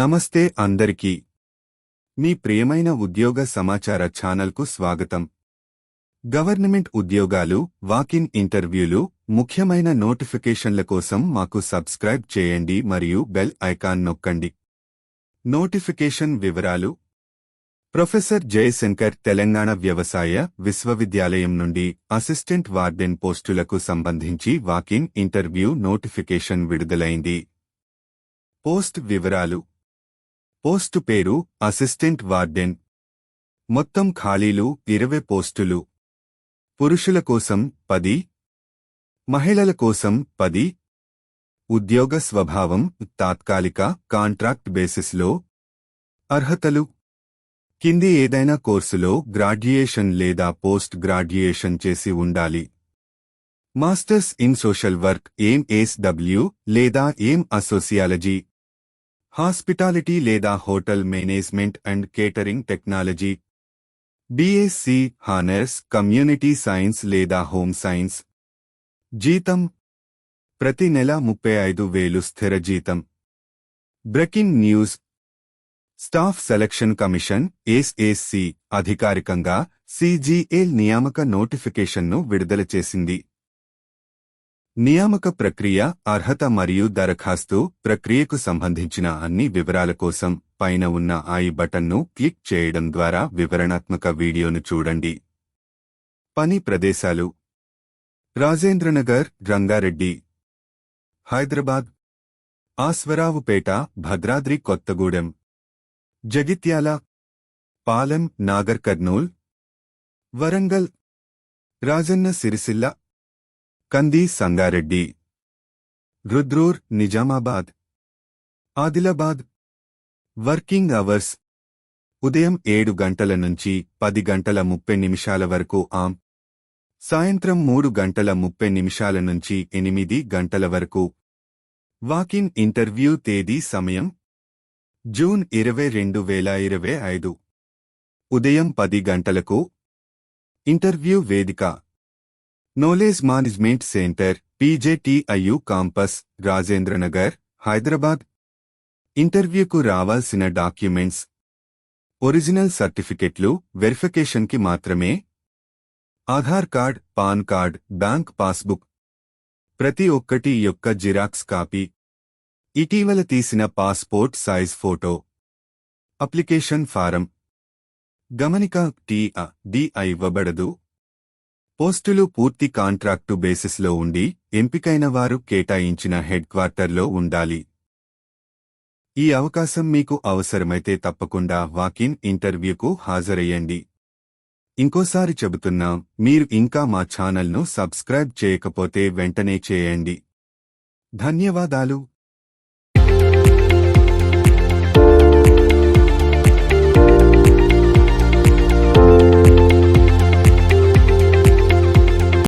నమస్తే అందరికీ. మీ ప్రియమైన ఉద్యోగ సమాచార ఛానల్కు స్వాగతం. గవర్నమెంట్ ఉద్యోగాలు వాకిన్ ఇంటర్వ్యూలు ముఖ్యమైన నోటిఫికేషన్ల కోసం మాకు సబ్స్క్రైబ్ చేయండి మరియు బెల్ ఐకాన్ నొక్కండి. నోటిఫికేషన్ వివరాలు. ప్రొఫెసర్ జయశంకర్ తెలంగాణ వ్యవసాయ విశ్వవిద్యాలయం నుండి అసిస్టెంట్ వార్డెన్ పోస్టులకు సంబంధించి వాకిన్ ఇంటర్వ్యూ నోటిఫికేషన్ విడుదలైంది. పోస్ట్ వివరాలు. పోస్టు పేరు అసిస్టెంట్ వార్డెన్. మొత్తం ఖాళీలు ఇరవై పోస్టులు. పురుషుల కోసం పది. మహిళల కోసం పది. ఉద్యోగ స్వభావం తాత్కాలిక కాంట్రాక్ట్ బేసిస్లో. అర్హతలు. కింది ఏదైనా కోర్సులో గ్రాడ్యుయేషన్ లేదా పోస్ట్ గ్రాడ్యుయేషన్ చేసి ఉండాలి. Masters in social work M S W లేదా ఏం అసోసియాలజీ. హాస్పిటాలిటీ లేదా hotel management and catering technology. BSc honours community science లేదా హోమ్ సైన్స్ జీతం. ప్రతి నెల ముప్పై ఐదు వేలు స్థిర జీతం. Breaking news. Staff selection commission SSC అధికారికంగా సిజిఎల్ నియామక నోటిఫికేషన్ను విడుదల చేసింది. నియామక ప్రక్రియ అర్హత మరియు దరఖాస్తు ప్రక్రియకు సంబంధించిన అన్ని వివరాల కోసం పైన ఉన్న ఐ బటన్ను క్లిక్ చేయడం ద్వారా వివరణాత్మక వీడియోను చూడండి. పని ప్రదేశాలు. రాజేంద్రనగర్ రంగారెడ్డి. హైదరాబాద్. ఆస్వరావుపేట భద్రాద్రి కొత్తగూడెం. జగిత్యాల. పాలెం నాగర్ కర్నూల్ వరంగల్. రాజన్న సిరిసిల్ల కంది సంగారెడ్డి. రుద్రూర్ నిజామాబాద్. ఆదిలాబాద్. Working hours. ఉదయం ఏడు గంటల నుంచి పది గంటల ముప్పై నిమిషాల వరకు ఆం సాయంత్రం మూడు గంటల ముప్పై నిమిషాల నుంచి ఎనిమిది గంటల వరకు. వాకిన్ ఇంటర్వ్యూ తేదీ సమయం. జూన్ ఇరవై రెండు వేల ఇరవై ఐదు. ఉదయం పది గంటలకు. ఇంటర్వ్యూ వేదిక. Knowledge management centre PJTIU campus Rajendranagar Hyderabad ఇంటర్వ్యూకు రావాల్సిన డాక్యుమెంట్స్ ఒరిజినల్ సర్టిఫికెట్లు వెరిఫికేషన్కి మాత్రమే. Aadhaar card PAN card bank passbook ప్రతి ఒక్కటి యొక్క జిరాక్స్ కాపీ. ఇటీవల తీసిన passport size photo application form గమనిక టీ డిఐ ఇవ్వబడదు పోస్టులు పూర్తి కాంట్రాక్టు బేసిస్లో ఉండి ఎంపికైన వారు కేటాయించిన హెడ్ క్వార్టర్లో ఉండాలి. ఈ అవకాశం మీకు అవసరమైతే తప్పకుండా వాకిన్ ఇంటర్వ్యూకు హాజరయ్యండి. ఇంకోసారి చెబుతున్నా మీరు ఇంకా మా ఛానల్ను సబ్స్క్రైబ్ చేయకపోతే వెంటనే చేయండి. ధన్యవాదాలు.